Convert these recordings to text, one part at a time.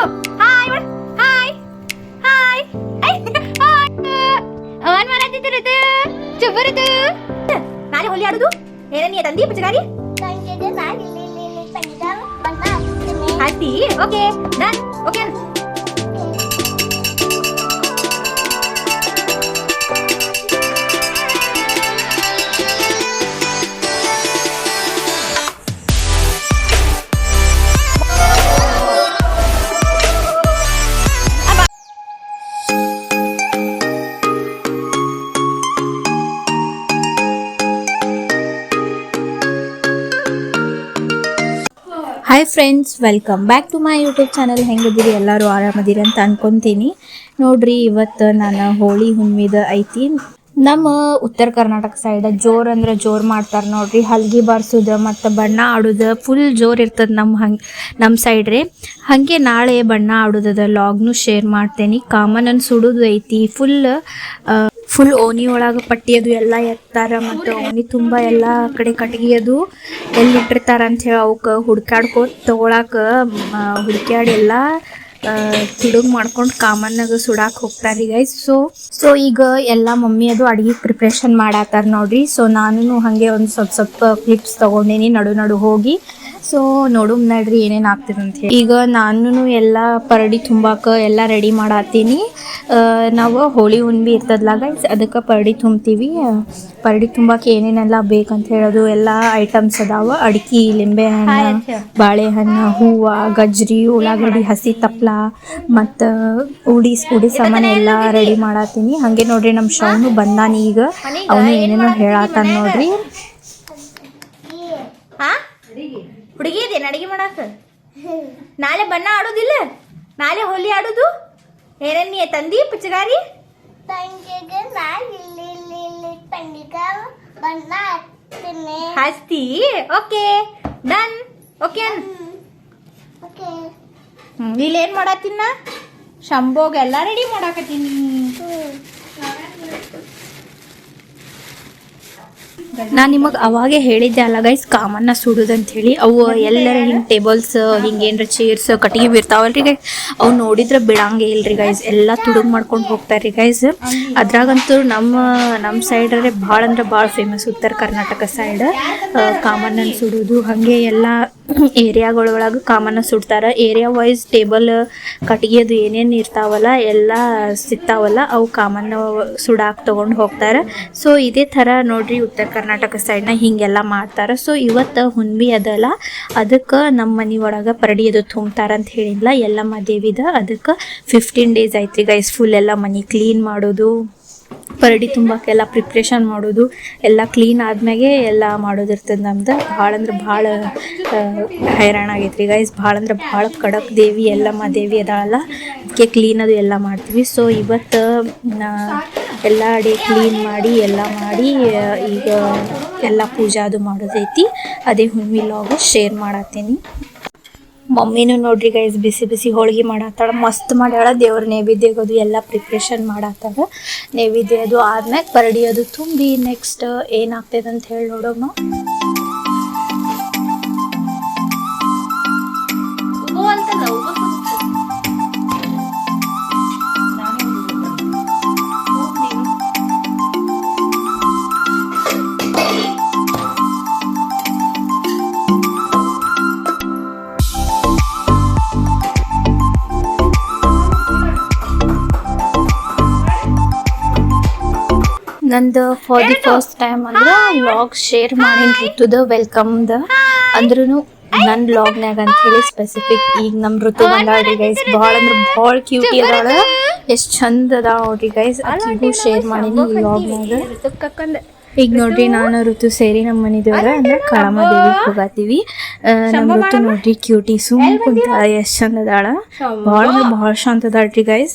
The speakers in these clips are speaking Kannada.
ಋತು ಹಾಯ್ ಮಾಡು ಹಾಯ್ ಹಾಯ್ ಅವನ್ ಮಾಡತ್ತಿತ್ತು ಋತು ಚುಬ್ಬ ಋತು ನಾಳೆ ಹೋಲಿ ಆಡುದು ಏನ ನೀ ತಂದಿ ಪುಚಗಾರಿ ಆಯ್ತಿ okay done okay friends welcome back to my YouTube channel ಹೆಂಗಿದ್ದೀರಿ? ಎಲ್ಲರೂ ಆರಾಮದಿರಿ ಅಂತ ಅನ್ಕೊಂತೀನಿ. ನೋಡ್ರಿ, ಇವತ್ತು ನಾನು ಹೋಳಿ ಹುಣ್ಮಿದ ಐತಿ. ನಮ್ಮ ಉತ್ತರ ಕರ್ನಾಟಕ ಸೈಡ್ ಜೋರ್ ಅಂದ್ರೆ ಜೋರ್ ಮಾಡ್ತಾರೆ ನೋಡ್ರಿ. ಹಲ್ಗಿ ಬಾರ್ಸೋದು ಮತ್ತು ಬಣ್ಣ ಆಡುದ ಫುಲ್ ಜೋರ್ ಇರ್ತದೆ ನಮ್ಮ ಹಂಗೆ ನಮ್ಮ ಸೈಡ್ ರೀ. ಹಾಗೆ ನಾಳೆ ಬಣ್ಣ ಆಡೋದದ ಲಾಗ್ನು ಶೇರ್ ಮಾಡ್ತೇನೆ. ಕಾಮನ್ ಸುಡೋದು ಐತಿ. ಫುಲ್ ಫುಲ್ ಓಣಿ ಒಳಗೆ ಪಟ್ಟಿ ಅದು ಎಲ್ಲ ಎತ್ತಾರ ಮತ್ತು ಓಣಿ ತುಂಬ ಎಲ್ಲ ಕಡೆ ಕಟ್ಗೆ ಅದು ಎಲ್ಲಿ ಇಟ್ಟಿರ್ತಾರ ಅಂತ ಹೇಳಿ ಅವಕ್ಕೆ ಹುಡ್ಕಾಡ್ಕೊ ತಗೊಳಾಕ ಹುಡ್ಕ್ಯಾಡಿ ಎಲ್ಲ ತುಡುಗ್ ಮಾಡ್ಕೊಂಡು ಆಗ ಸುಡಾಕ್ ಹೋಗ್ತಾರಿ ಗೈಸ್ ಸೊ ಸೊ ಈಗ ಎಲ್ಲ ಮಮ್ಮಿ ಅದು ಅಡಿಗೆ ಪ್ರಿಪ್ರೇಷನ್ ಮಾಡಾತಾರ ನೋಡ್ರಿ. ಸೊ ನಾನು ಹಂಗೆ ಒಂದು ಸ್ವಲ್ಪ ಸ್ವಲ್ಪ ಕ್ಲಿಪ್ಸ್ ತಗೊಂಡೇನಿ, ನಡು ನಡು ಹೋಗಿ. ಸೊ ನೋಡು ನಡ್ರಿ ಏನೇನು ಆಗ್ತದೆ ಅಂತ ಹೇಳಿ. ಈಗ ನಾನು ಎಲ್ಲ ಪರಡಿ ತುಂಬಾಕ ಎಲ್ಲ ರೆಡಿ ಮಾಡತ್ತೀನಿ ನಾವು ಹೋಳಿ ಹುಣ್ಬಿ ಇರ್ತದ್ಲಾಗ ಅದಕ್ಕೆ ಪರಡಿ ತುಂಬ್ತೀವಿ. ಪರಡಿ ತುಂಬಾಕ ಏನೇನೆಲ್ಲ ಬೇಕಂತ ಹೇಳೋದು ಎಲ್ಲ ಐಟಮ್ಸ್ ಅದಾವ. ಅಡಿಕೆ ಲಿಂಬೆ ಹಣ್ಣು ಬಾಳೆಹಣ್ಣು ಹೂವು ಗಜ್ರಿ ಉಳ್ಳಾಗಡ್ಡಿ ಹಸಿ ತಪ್ಲ ಮತ್ತು ಉಡಿ ಉಡಿ ಸಾಮಾನು ಎಲ್ಲ ರೆಡಿ ಮಾಡತ್ತೀನಿ ಹಾಗೆ ನೋಡ್ರಿ ನಮ್ಮ ಶವನು ಬಂದಾನ ಈಗ. ಅವನು ಏನೇನೋ ಹೇಳತ್ತಾನ ನೋಡ್ರಿ. ಹಾ? ಹುಡುಗಿ ಅದೇನು ಅಡಿಗೆ ಮಾಡಾಕ? ನಾಳೆ ಬಣ್ಣ ಆಡೋದಿಲ್ಲ? ನಾಳೆ ಹೋಲಿ ಆಡೋದು? ಏನೇನ್ ತಂದಿ ಪುಚ್ಚಗಾರಿ? ಹಸ್ತಿ. ಓಕೆ. ಡನ್. ಓಕೆ ಇಲ್ಲೇನ್ ಮಾಡತ್ತಿನ ಶಂಭೋಗ ಎಲ್ಲ ರೆಡಿ ಮಾಡಾಕತ್ತೀನಿ. ನಾನು ನಿಮಗೆ ಅವಾಗೆ ಹೇಳಿದ್ದೆ ಅಲ್ಲ ಗೈಸ್ ಕಾಮನ್ನ ಸುಡುದಂತ ಹೇಳಿ ಅವು ಎಲ್ಲರ ಹಿಂಗೆ ಟೇಬಲ್ಸ್ ಹಿಂಗೆ ಏನರ ಚೇರ್ಸ್ ಕಟ್ಟಿಗೆ ರೀ ಗೈಸ್ ಅವು ನೋಡಿದ್ರೆ ಬಿಡಂಗೆ ಇಲ್ರಿ ಗೈಸ್ ಎಲ್ಲ ತುಡುಗ್ ಮಾಡ್ಕೊಂಡು ಹೋಗ್ತಾರ್ರಿ ಗೈಸ್ ಅದ್ರಾಗಂತೂ ನಮ್ಮ ನಮ್ಮ ಸೈಡ್ರೆ ಭಾಳ ಅಂದ್ರೆ ಭಾಳ ಫೇಮಸ್ ಉತ್ತರ ಕರ್ನಾಟಕ ಸೈಡ್ ಕಾಮನ್ನ ಸುಡೋದು, ಹಾಗೆ ಎಲ್ಲ ಏರಿಯಾಗಳೊಳಗೆ ಕಾಮನ್ನ ಸುಡ್ತಾರೆ. ಏರಿಯಾ ವೈಸ್ ಟೇಬಲ್ ಕಟ್ಟಿಗೆದು ಏನೇನು ಇರ್ತಾವಲ್ಲ, ಎಲ್ಲ ಸಿಗ್ತಾವಲ್ಲ, ಅವು ಕಾಮನ್ನ ಸುಡಾಕ್ ತೊಗೊಂಡು ಹೋಗ್ತಾರೆ. ಸೊ ಇದೇ ಥರ ನೋಡ್ರಿ ಉತ್ತರ ಕರ್ನಾಟಕ ಸೈಡ್ನ ಹಿಂಗೆಲ್ಲ ಮಾಡ್ತಾರೆ. ಸೊ ಇವತ್ತು ಹುಣ್ಮಿ ಅದಲ್ಲ. ಅದಕ್ಕೆ ನಮ್ಮ ಮನೆ ಒಳಗೆ ಪರಡಿ ಅದು ತುಂಬ್ತಾರ ಅಂತ ಹೇಳಿಲ್ಲ ಎಲ್ಲಮ್ಮ ದೇವಿದ. ಅದಕ್ಕೆ ಫಿಫ್ಟೀನ್ ಡೇಸ್ ಐತ್ರಿ ಗೈಸ್ ಫುಲ್ ಎಲ್ಲ ಮನೆ ಕ್ಲೀನ್ ಮಾಡೋದು. ಪರಡಿ ತುಂಬಕ್ಕೆಲ್ಲ ಪ್ರಿಪ್ರೇಷನ್ ಮಾಡೋದು, ಎಲ್ಲ ಕ್ಲೀನ್ ಆದ್ಮೇಲೆ ಎಲ್ಲ ಮಾಡೋದಿರ್ತದೆ ನಮ್ದು. ಭಾಳ ಅಂದ್ರೆ ಭಾಳ ಹೈರಾಣ ಆಗೈತ್ರಿ ಗೈಸ್ ಭಾಳ ಅಂದ್ರೆ ಭಾಳ ಕಡಕ್ ದೇವಿ, ಎಲ್ಲಮ್ಮ ದೇವಿ ಅದಾಳಲ್ಲ. ಅದಕ್ಕೆ ಕ್ಲೀನ್ ಅದು ಎಲ್ಲ ಮಾಡ್ತೀವಿ. ಸೊ ಇವತ್ತು ಎಲ್ಲ ಅಡಿ ಕ್ಲೀನ್ ಮಾಡಿ, ಎಲ್ಲ ಮಾಡಿ, ಈಗ ಎಲ್ಲ ಪೂಜಾ ಅದು ಮಾಡೋದೈತಿ. ಅದೇ ಹುಣ್ಮಿ ಲಾಗು ಶೇರ್ ಮಾಡತ್ತೀನಿ ಮಮ್ಮಿನೂ ನೋಡ್ರಿ ಗೈಸ್ ಬಿಸಿ ಬಿಸಿ ಹೋಳಿಗೆ ಮಾಡತ್ತಾಳ. ಮಸ್ತ್ ಮಾಡ್ಯಾಳ. ದೇವ್ರ ನೈವೇದ್ಯಗದು ಎಲ್ಲ ಪ್ರಿಪ್ರೇಷನ್ ಮಾಡತ್ತಾಳ. ನೈವೇದ್ಯ ಅದು ಆದ್ಮ್ಯಾಗ, ಪರಡಿ ಅದು ತುಂಬಿ ನೆಕ್ಸ್ಟ್ ಏನಾಗ್ತದೆ ಅಂತ ಹೇಳಿ ನೋಡೋಣ. ನಂದು ಫಾರ್ ದಿ ಫಸ್ಟ್ ಟೈಮ್ ಅಂದ್ರೆ ಲಾಗ್ ಶೇರ್ ಮಾಡಿನ ಋತುದ ದ. ಅಂದ್ರೂ ನನ್ನ ಲಾಗ್ನ್ಯಾಗ ಅಂತ ಹೇಳಿ ಸ್ಪೆಸಿಫಿಕ್ ಈಗ ನಮ್ಮ ಋತು ಬಂದಾಳ್ರಿ ಗೈಸ್ ಭಾಳ ಅಂದ್ರೆ ಭಾಳ ಕ್ಯೂಟಿ ಅದಾಳ ಎಷ್ಟು ಚಂದ ಅದ ನೋಡ್ರಿ ಗೈಸ್ ಅಕ್ಕಿಗೂ ಶೇರ್ ಮಾಡೀನಿ ಈ ಕಕ್ಕಂದ ಈಗ ನೋಡ್ರಿ ನಾನು ಋತು ಸೇರಿ ನಮ್ಮ ಮನೆದೇವ್ರ ಅಂದ್ರೆ ಕಳಮ ದೇವಿಗೆ ಹೋಗತ್ತೀವಿ ನಮ್ಮ ಋತು ನೋಡ್ರಿ ಕ್ಯೂಟಿ ಸುಮ್ ಕುಂತಾಳ. ಎಷ್ಟು ಚಂದ ಅದಾಳ. ಭಾಳ ಅಂದ್ರೆ ಭಾಳ ಶಾಂತ ಅದಾಳ್ರಿ ಗೈಸ್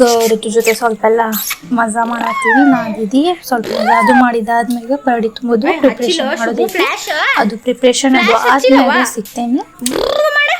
ಈಗ ಋತು ಜೊತೆ ಸ್ವಲ್ಪ ಎಲ್ಲ ಮಜಾ ಮಾಡತ್ತೀವಿ. ನಾ ಸ್ವಲ್ಪ ಅದು ಮಾಡಿದಾದ್ಮೇಲೆ ಪರಡಿ ತುಂಬೋದು. ಪ್ರಿಪ್ರೇಷನ್ ಮಾಡೋದು. ಅದು ಪ್ರಿಪ್ರೇಷನ್ ಅದು? ಆದ್ಮೇಲೆ ಸಿಗ್ತೇನೆ ಮಾಡ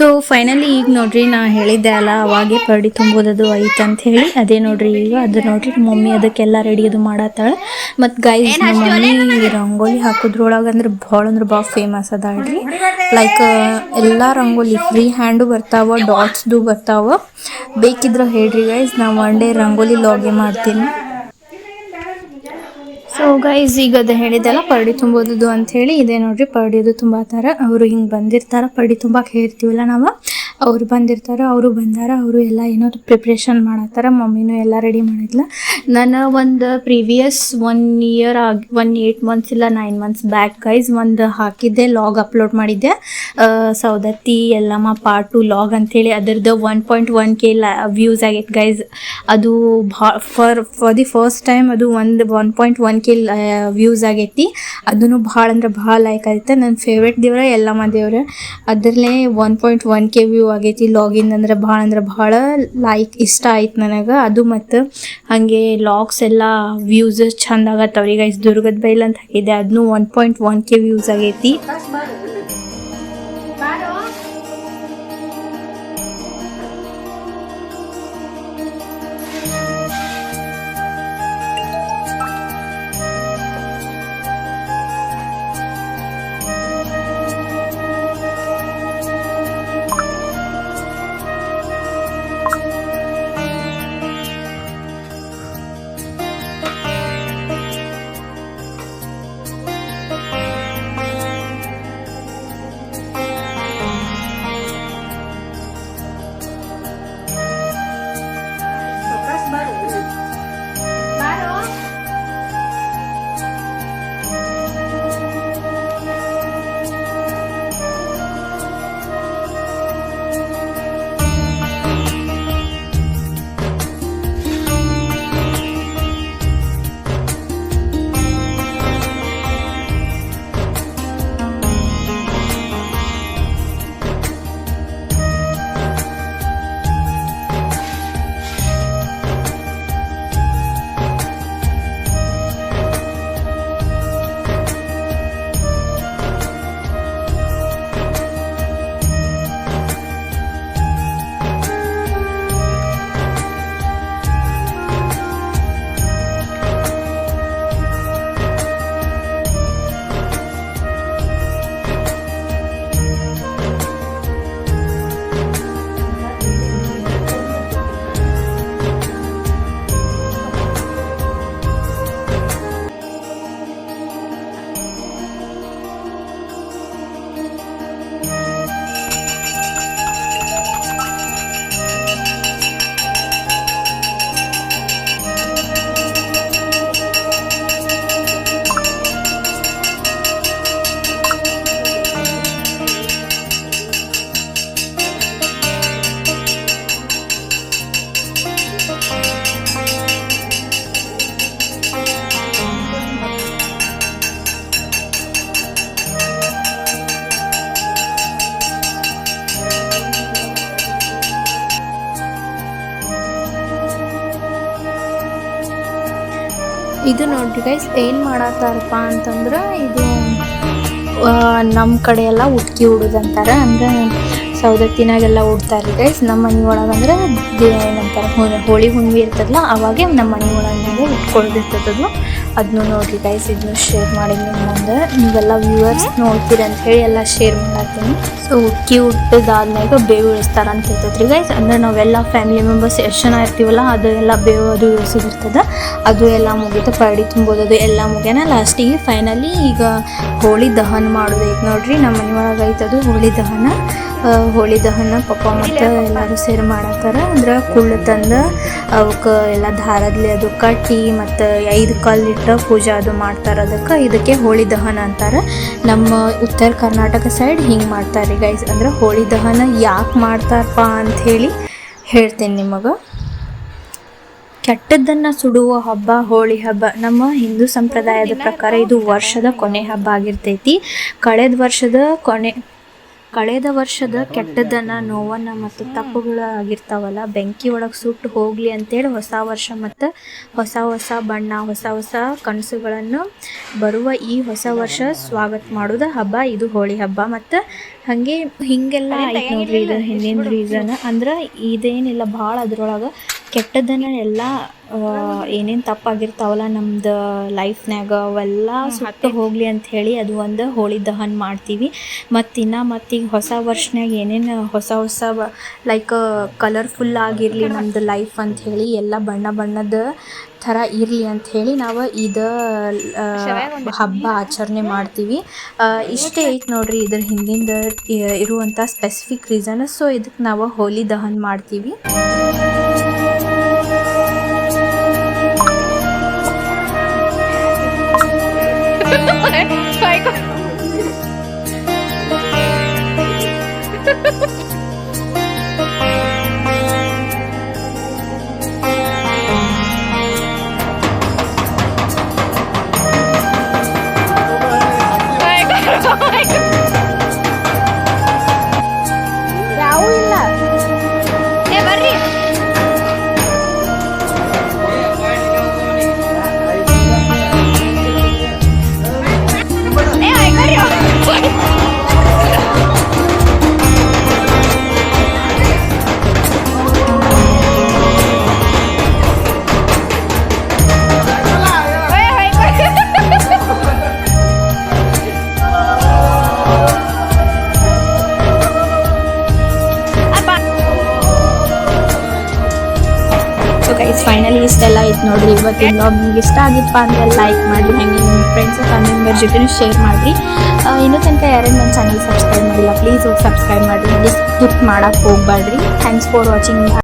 ಸೊ ಫೈನಲಿ ಈಗ ನೋಡ್ರಿ ನಾ ಹೇಳಿದ್ದೆ ಅಲ್ಲ ಅವಾಗೆ ಪರಡಿ ತುಂಬೋದದು ಐತೆ ಅಂತ ಹೇಳಿ. ಅದೇ ನೋಡ್ರಿ ಈಗ ಅದು ನೋಡ್ರಿ ಮಮ್ಮಿ ಅದಕ್ಕೆಲ್ಲ ರೆಡಿ ಅದು ಮಾಡತ್ತಾಳೆ. ಮತ್ತು ಗೈಸ್ ನಮ್ಮ ಮಮ್ಮಿ ರಂಗೋಲಿ ಹಾಕೋದ್ರೊಳಗೆ ಅಂದ್ರೆ ಭಾಳ ಅಂದ್ರೆ ಭಾಳ ಫೇಮಸ್ ಅದಾಳ್ರಿ ಲೈಕ್ ಎಲ್ಲ ರಂಗೋಲಿ ಫ್ರೀ ಹ್ಯಾಂಡು ಬರ್ತಾವ ಡಾಟ್ಸ್ದು ಬರ್ತಾವ. ಬೇಕಿದ್ರೆ ಹೇಳ್ರಿ ಗೈಸ್ ನಾ ಒನ್ ಡೇ ರಂಗೋಲಿ ಲಾಗೆ ಮಾಡ್ತೀನಿ. ಸೊ ಗೈಸ್ ಈಗ ಅದು ಹೇಳಿದ್ದೆಲ್ಲ, ಪರ್ಡಿ ತುಂಬೋದು ಅಂತ ಹೇಳಿ, ಇದೆ ನೋಡ್ರಿ ಪರಡಿದು ಥರ, ಅವರು ಹಿಂಗೆ ಬಂದಿರ್ತಾರ, ಪರಡಿ ತುಂಬಕ್ಕೆ ಹೇಳ್ತೀವಲ್ಲ ನಾವು. ಅವ್ರು ಬಂದಿರ್ತಾರೆ, ಅವರು ಬಂದಾರ, ಅವರು ಎಲ್ಲ ಏನೋ ಪ್ರಿಪ್ರೇಷನ್ ಮಾಡತ್ತಾರ, ಮಮ್ಮಿನೂ ಎಲ್ಲ ರೆಡಿ ಮಾಡಿದ್ಲ. ನಾನು ಒಂದು ಪ್ರೀವಿಯಸ್ ಒನ್ ಇಯರ್ ಆಗಿ ಒನ್ ಏಯ್ಟ್ ಮಂತ್ಸ್ ಇಲ್ಲ ನೈನ್ ಮಂತ್ಸ್ ಬ್ಯಾಕ್ ಗೈಸ್ ಒಂದು ಹಾಕಿದ್ದೆ ಲಾಗ್ ಅಪ್ಲೋಡ್ ಮಾಡಿದ್ದೆ. Saundatti Yellamma part two vlog ಅಂಥೇಳಿ ಅದರದ್ದು one point one K views ಆಗೈತೆ ಗೈಸ್ ಅದು ಭಾ for for the first time ಅದು ಒಂದು one point one K views ಆಗೈತಿ. ಅದನ್ನು ಭಾಳ ಅಂದ್ರೆ ಭಾಳ ಲೈಕ್ ಆಗೈತೆ ನನ್ನ ಫೇವ್ರೆಟ್ ದೇವ್ರ, ಎಲ್ಲಮ್ಮ ದೇವ್ರ. ಅದರಲ್ಲೇ one point one K view ಆಗೈತಿ ಲಾಗಿನ್ ಅಂದ್ರೆ ಭಾಳ ಅಂದ್ರೆ ಭಾಳ ಲೈಕ್ ಇಷ್ಟ ಆಯ್ತು ನನಗೆ. ಅದು ಮತ್ತು ಹಾಗೆ ಲಾಗ್ಸ್ ಎಲ್ಲ ವ್ಯೂಸ್ ಚಂದ ಗೈಸ್ ದುರ್ಗದ ಬೈಲ್ ಅಂತ ಹಾಕಿದ್ದೆ. ಅದನ್ನು one point one K views ಆಗೈತಿ. ಇದು ನೋಡ್ರಿ ಗೈಸ್ ಏನು ಮಾಡತ್ತಾರಪ್ಪ ಅಂತಂದ್ರೆ ಇದು ನಮ್ಮ ಕಡೆ ಎಲ್ಲ ಉಟ್ಕಿ ಉಡೋದಂತಾರೆ ಅಂದ್ರೆ ಸೌದತ್ತಿನಾಗೆಲ್ಲ ಉಡ್ತಾರೆ ಗೈಸ್ ನಮ್ಮ ಮನೆ ಒಳಗೆ ಅಂದ್ರೆ ಏನಂತಾರೆ, ಹೋ- ಹೋಳಿ ಹುಣ್ಣಿಮೆ ಇರ್ತದಲ್ಲ, ಅವಾಗೆ ನಮ್ಮ ಮನೆ ಒಳಗೆ ಉಟ್ಕೊಳ್ದಿರ್ತದದು ಅದನ್ನು ನೋಡಿ ಗೈಸ್ ಇದನ್ನು ಶೇರ್ ಮಾಡಿ ನಿಮ್ಮ ಮುಂದೆ. ನೀವೆಲ್ಲ ವ್ಯೂವರ್ಸ್ ನೋಡ್ತೀರಿ ಅಂತ ಹೇಳಿ ಎಲ್ಲ ಶೇರ್ ಮಾಡತ್ತೀನಿ ಸೊ ಕ್ಯೂಟ್ ಉಟ್ಟಿದಾದ್ಮೇಲೆ ಬೇವು ಇಳಿಸ್ತಾರ ಅಂತ ಇರ್ತೈತ್ರಿ ಗೈಸ್ ಅಂದ್ರೆ ನಾವೆಲ್ಲ ಫ್ಯಾಮಿಲಿ ಮೆಂಬರ್ಸ್ ಎಷ್ಟು ಜನ ಇರ್ತೀವಲ್ಲ, ಅದು ಎಲ್ಲ ಬೇವು ಅದು ಇಳಿಸೋದಿರ್ತದ ಅದು ಎಲ್ಲ ಮುಗಿತು, ಪರಡಿ ತುಂಬೋದು ಅದು ಎಲ್ಲ ಮುಗಿಯನ. ಲಾಸ್ಟಿಗೆ ಫೈನಲಿ ಈಗ ಹೋಳಿ ದಹನ ಮಾಡೋದೈತೆ ನೋಡ್ರಿ. ನಮ್ಮ ಮನೆ ಒಳಗೆ ಐತದು ಹೋಳಿ ದಹನ. ಹೋಳಿ ದಹನ ಪಪ್ಪ ಮತ್ತು ಎಲ್ಲರೂ ಸೇರಿ ಮಾಡತ್ತಾರ. ಅಂದ್ರೆ ಕುಳ್ಳು ತಂದು ಅವಕ್ಕೆ ಎಲ್ಲ ದಾರದ್ಲಿ ಅದು ಕಟ್ಟಿ ಮತ್ತು ಐದು ಕಲ್ಲಿಟ್ಟು ಪೂಜೆ ಅದು ಮಾಡ್ತಾರೆ ಅದಕ್ಕೆ. ಇದಕ್ಕೆ ಹೋಳಿ ದಹನ ಅಂತಾರೆ. ನಮ್ಮ ಉತ್ತರ ಕರ್ನಾಟಕ ಸೈಡ್ ಹಿಂಗೆ ಮಾಡ್ತಾರೆ ಗೈಸ್ ಅಂದ್ರೆ ಹೋಳಿ ದಹನ ಯಾಕೆ ಮಾಡ್ತಾರಪ್ಪ ಅಂತ ಹೇಳಿ ಹೇಳ್ತೀನಿ ನಿಮಗೆ. ಕೆಟ್ಟದ್ದನ್ನು ಸುಡುವ ಹಬ್ಬ, ಹೋಳಿ ಹಬ್ಬ ನಮ್ಮ ಹಿಂದೂ ಸಂಪ್ರದಾಯದ ಪ್ರಕಾರ ಇದು ವರ್ಷದ ಕೊನೆ ಹಬ್ಬ ಆಗಿರ್ತೈತಿ. ಕಳೆದ ವರ್ಷದ ಕೊನೆ ಕಳೆದ ವರ್ಷದ ಕೆಟ್ಟದನ್ನ ನೋವನ್ನ ಮತ್ತು ತಪ್ಪುಗಳು ಆಗಿರ್ತಾವಲ್ಲ ಬೆಂಕಿ ಒಳಗೆ ಸುಟ್ಟು ಹೋಗ್ಲಿ ಅಂತೇಳಿ ಹೊಸ ವರ್ಷ ಮತ್ತು ಹೊಸ ಹೊಸ ಬಣ್ಣ ಹೊಸ ಹೊಸ ಕನಸುಗಳನ್ನು ಬರುವ ಈ ಹೊಸ ವರ್ಷ ಸ್ವಾಗತ ಮಾಡೋದು ಹಬ್ಬ. ಇದು ಹೋಳಿ ಹಬ್ಬ ಮತ್ತು ಹಾಗೆ ಹಿಂಗೆಲ್ಲ ನೋಡ್ರಿ ಇದು ಹಿಂದಿನ ರೀಸನ್ ಅಂದ್ರೆ ಇದೇನಿಲ್ಲ ಭಾಳ ಅದ್ರೊಳಗೆ ಕೆಟ್ಟದನ್ನ ಎಲ್ಲ ಏನೇನು ತಪ್ಪಾಗಿರ್ತಾವಲ್ಲ ನಮ್ದು ಲೈಫ್ನ್ಯಾಗ ಅವೆಲ್ಲ ಸುತ್ತ ಹೋಗಲಿ ಅಂತ ಹೇಳಿ ಅದು ಒಂದು ಹೋಳಿ ದಹನ್ ಮಾಡ್ತೀವಿ. ಮತ್ತು ಇನ್ನು ಮತ್ತೀಗ ಹೊಸ ವರ್ಷನ್ಯಾಗ ಏನೇನು ಹೊಸ ಹೊಸ ಲೈಕ್ ಕಲರ್ಫುಲ್ ಆಗಿರಲಿ ನಮ್ದು ಲೈಫ್ ಅಂತ ಹೇಳಿ ಎಲ್ಲ ಬಣ್ಣ ಬಣ್ಣದ ಥರ ಇರಲಿ ಅಂತ ಹೇಳಿ ನಾವು ಇದು ಹಬ್ಬ ಆಚರಣೆ ಮಾಡ್ತೀವಿ. ಇಷ್ಟೇ ಐತೆ ನೋಡ್ರಿ ಇದ್ರ ಹಿಂದಿಂದ ಇರುವಂಥ ಸ್ಪೆಸಿಫಿಕ್ ರೀಸನ್ ಸೊ ಇದಕ್ಕೆ ನಾವು ಹೋಲಿ ದಹನ್ ಮಾಡ್ತೀವಿ. 最高。ಐತೆ ನೋಡ್ರಿ ಇವತ್ತಿನ ಬ್ಲಾಗ್ ನಿಮ್ಗೆ ಇಷ್ಟ ಆಗಿತ್ತಪ್ಪ ಅಂದ್ರೆ ಲೈಕ್ ಮಾಡಿ ಹೆಂಗೆ ನಿಮ್ಮ ಫ್ರೆಂಡ್ಸ್ ಫ್ಯಾಮಿಲಿ ಮೆಂಬರ್ ಜೊತೆ ಶೇರ್ ಮಾಡಿರಿ. ಇನ್ನೂ ತನಕ ಯಾರು ನನ್ನ ಚಾನಲ್ ಸಬ್ಸ್ಕ್ರೈಬ್ ಮಾಡಿಲ್ಲ ಪ್ಲೀಸ್ ಹೋಗಿ ಸಬ್ಸ್ಕ್ರೈಬ್ ಮಾಡಿ ಹಾಗೆ ಸ್ಕಿಪ್ ಹೋಗ್ಬೇಡ್ರಿ ಥ್ಯಾಂಕ್ಸ್ ಫಾರ್ ವಾಚಿಂಗ್